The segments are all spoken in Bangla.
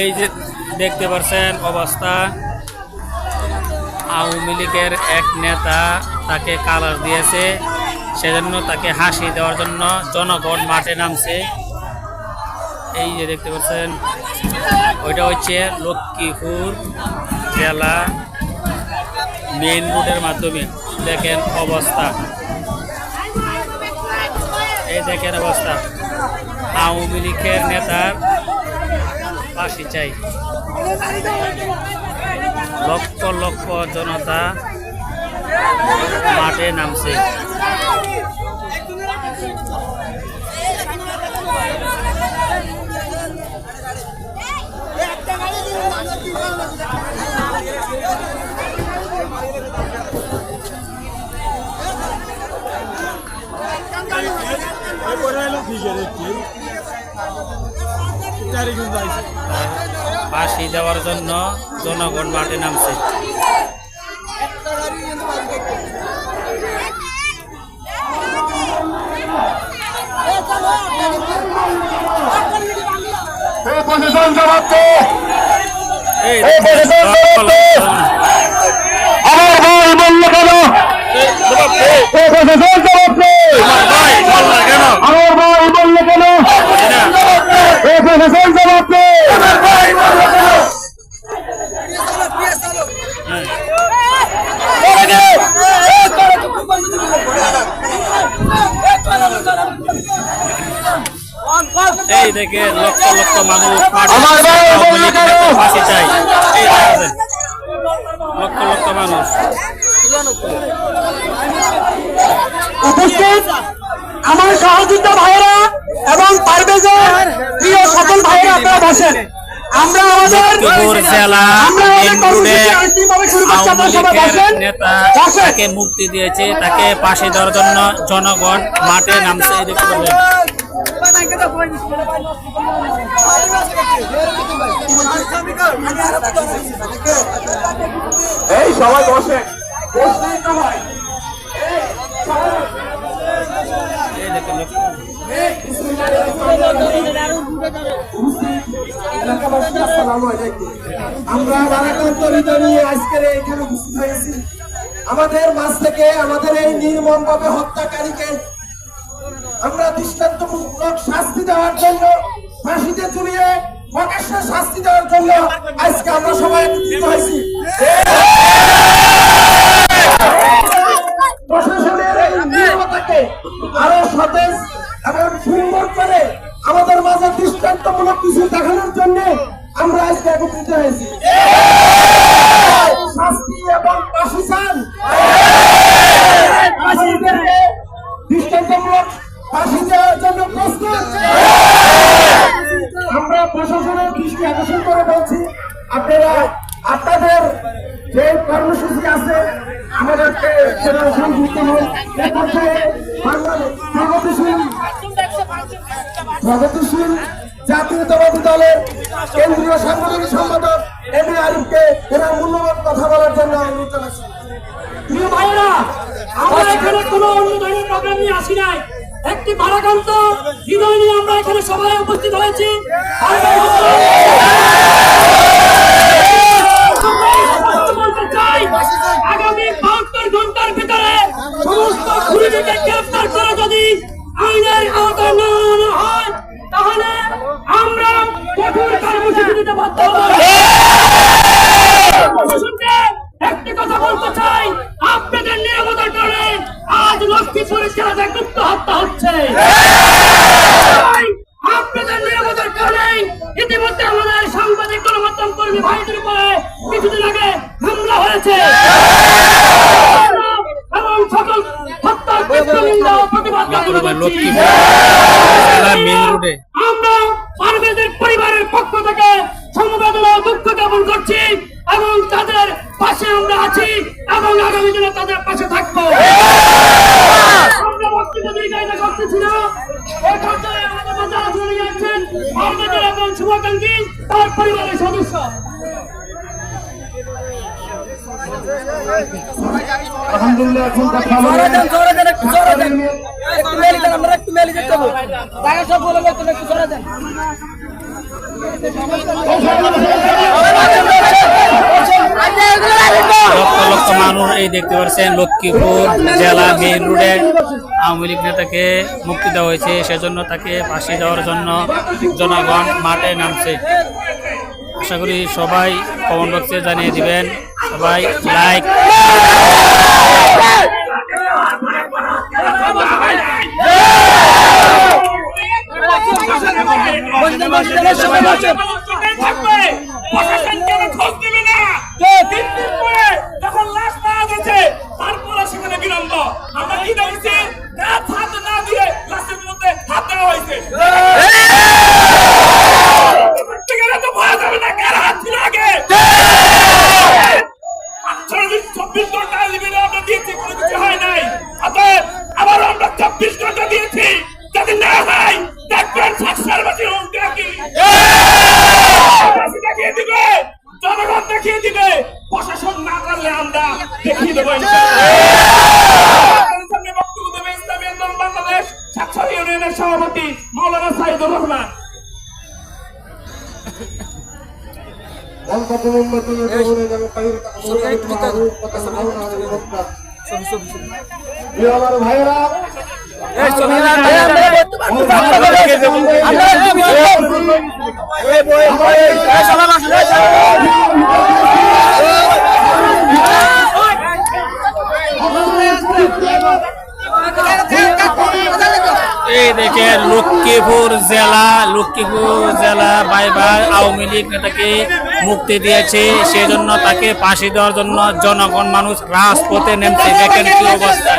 এই যে দেখতে পাচ্ছেন অবস্থা। আওয়ামী লীগের এক নেতা তাকে কালার দিয়েছে, সেজন্য তাকে হাসি দেওয়ার জন্য জনগণ মাঠে নামছে। এই যে দেখতে পাচ্ছেন ওইটা হচ্ছে লক্ষ্মীপুর জেলা মেইন রোডের মাধ্যমে। দেখেন অবস্থা। এই দেখেন অবস্থা। আওয়ামী লীগের নেতার ফাঁসি চাই। লক্ষ লক্ষ জনতা মাঠে নামছে। ফাঁসি দেওয়ার জন্য জনগণ মাঠে নামছে। আমার ভাই বলল কেন এই প্রশাসন জবাব দে আমার ভাই বলল কেন এই প্রশাসন জবাব দে এই দেখে লক্ষ লক্ষ মানুষ ফাঁসি চাই। এই লক্ষ লক্ষ মানুষ। উপস্থিত? এবং পারভেজের প্রিয় সকল ভাইয়েরা আপনারা বসেন। আমরা তাকে মুক্তি দিয়েছে তাকে ফাঁসি দেওয়ার জন্য জনগণ মাঠে নামছে এই দেখতে পাবেন এই সবাই বসে আমাদের মাঝ থেকে আমাদের এই নির্মম ভাবে হত্যাকারীকে আমরা দৃষ্টান্তমূলক শাস্তি দেওয়ার জন্য, ফাঁসিতে ঝুলিয়ে প্রকাশ্য শাস্তি দেওয়ার জন্য আজকে আমরা সবাই একত্রিত হয়েছি। প্রশাসনের আরও সতেজ এবং সুন্দর করে আমাদের মাঝে দৃষ্টান্তমূলক কিছু দেখানোর জন্য আমরা আজকে একত্রিত হয়েছি। এবং আমরা প্রশাসনের করে বলছি, আপনারা আপনাদের যে কর্মসূচি আছে প্রগতিশীল জাতীয়তাবাদী দলের কেন্দ্রীয় সাংগঠনিক সম্পাদক এম এ আরিফকে এরা মূল্যবান কথা বলার জন্য অনুরোধ জানাচ্ছি প্রিয় ভাইয়েরা আমরা এখানে কোনো অন্য ধরনের প্রোগ্রাম নিয়ে আসি নাই। একটি ভারাক্রান্ত হৃদয় নিয়ে আমরা এখানে সবাই উপস্থিত হয়েছি আমরা বলতে চাই, আগামী বাহাত্তর ঘণ্টার ভিতরে সমস্ত খুনিদেরকে গ্রেফতার করে যদি আইনের আওতায় না আনা হয় তাহলে আমরা কঠোর কর্মসূচি দিতে বাধ্য হব প্রশাসনকে একটি কথা বলতে চাই আপনাদের নিরাপত্তার কারণে লক্ষ্মীপুরের জেলাতে গুপ্ত হত্যা হচ্ছে। আপনাদের নিরাপত্তার কারণে ইতিমধ্যে আমাদের সাংবাদিক গণমাধ্যম কর্মী ভাইদের উপরে কিছুদিন আগে হামলা হয়েছে। এবং সকল হত্যার নিন্দা প্রতিবাদ আমরা পারভেজের পরিবারের পক্ষ থেকে সমবেদনা দুঃখ জ্ঞাপন করছি এবং তাদের পাশে আমরা আছি এবং আগামী দিনে তাদের পাশে থাকব। আমরা বক্তব্য দিয়ে জায়গা করতেছি না এই পর্যায়ে আমাদের মাঝে আসলে যাচ্ছেন। পারভেজের এবং শুভাকাঙ্ক্ষী তার পরিবারের সদস্য। আলহামদুলিল্লাহ এখন কথা বলে লক্ষ লক্ষ মানুষ এই দেখতে পাচ্ছেন, লক্ষ্মীপুর জেলা মেইন রোডে আওয়ামী লীগ নেতাকে মুক্তি দেওয়া হয়েছে, সেজন্য তাকে ফাঁসি দেওয়ার জন্য জনগণ মাঠে নামছে। আশা করি সবাই কমেন্ট বক্সে জানিয়ে দিবেন, সবাই লাইক। প্রশাসন না করলে আমরা দেখিয়ে দেবো বক্তব্য দেবে ইসলামী আন্দোলন বাংলাদেশ ছাত্র ইউনিয়নের সভাপতি মৌলানা সাইদুর রহমান আমার ভাইয়েরা এই দেখেন লক্ষ্মীপুর জেলা লক্ষ্মীপুর জেলা বাইবার আওয়ামী লীগ নেতাকে মুক্তি দিয়েছে। সেজন্য তাকে ফাঁসি দেওয়ার জন্য জনগণ মানুষ রাজপথে নেমছে। দেখেন কি অবস্থা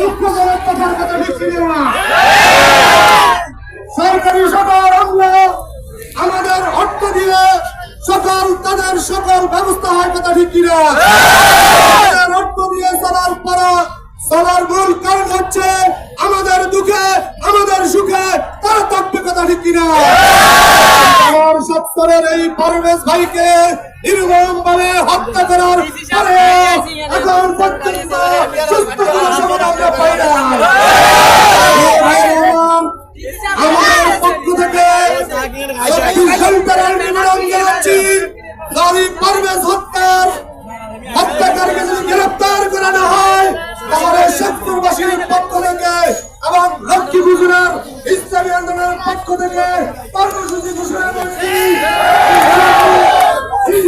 দুঃখজনক কথার কথা লিখছি না সরকারি সকল অঙ্গ আমাদের অর্থ দিয়ে সকল তাদের সকল ব্যবস্থা হয় কথা ঠিক কিনা আমাদের অর্থ দিয়ে চলার পর চলার মূল কারণ হচ্ছে আমাদের দুঃখে আমাদের সুখে তারা থাকবে কথা ঠিক কিনা আমার সত্তরের এই ভাইকে নির্মম ভাবে হত্যা করার পরে এখন পর্যন্ত সুস্থ কোনো সমাধান আমরা পাই না। আমার পক্ষ থেকে চব্বিশ ঘণ্টার নিবেদন জানাচ্ছি গাড়ি পারভেজ হত্যার হত্যাকারীকে যদি গ্রেপ্তার করা না হয় তাহলে সত্তরবাসীর পক্ষ থেকে এবং লক্ষ্মী গুজরার ইসলামী আন্দোলনের পক্ষ থেকে কর্মসূচি ঘোষণা করছি।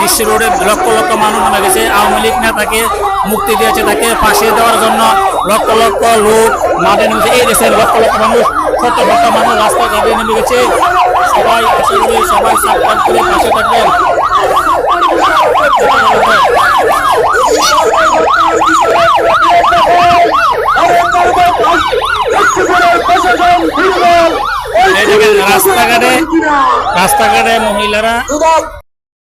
বিশ্ব রোডে লক্ষ লক্ষ মানুষ নেমে গেছে। আওয়ামী লীগ নেতাকে মুক্তি দিয়েছে তাকে ফাঁসি দেওয়ার জন্য লক্ষ লক্ষ লোক মাঠে নেমেছে। এই দেশের লক্ষ লক্ষ মানুষ শত শত মানুষ দাঁড়িয়ে নেমে গেছে। সবাই সবাই সাবধান করে পাশে থাকবেন। রাস্তাঘাটে রাস্তাঘাটে মহিলারা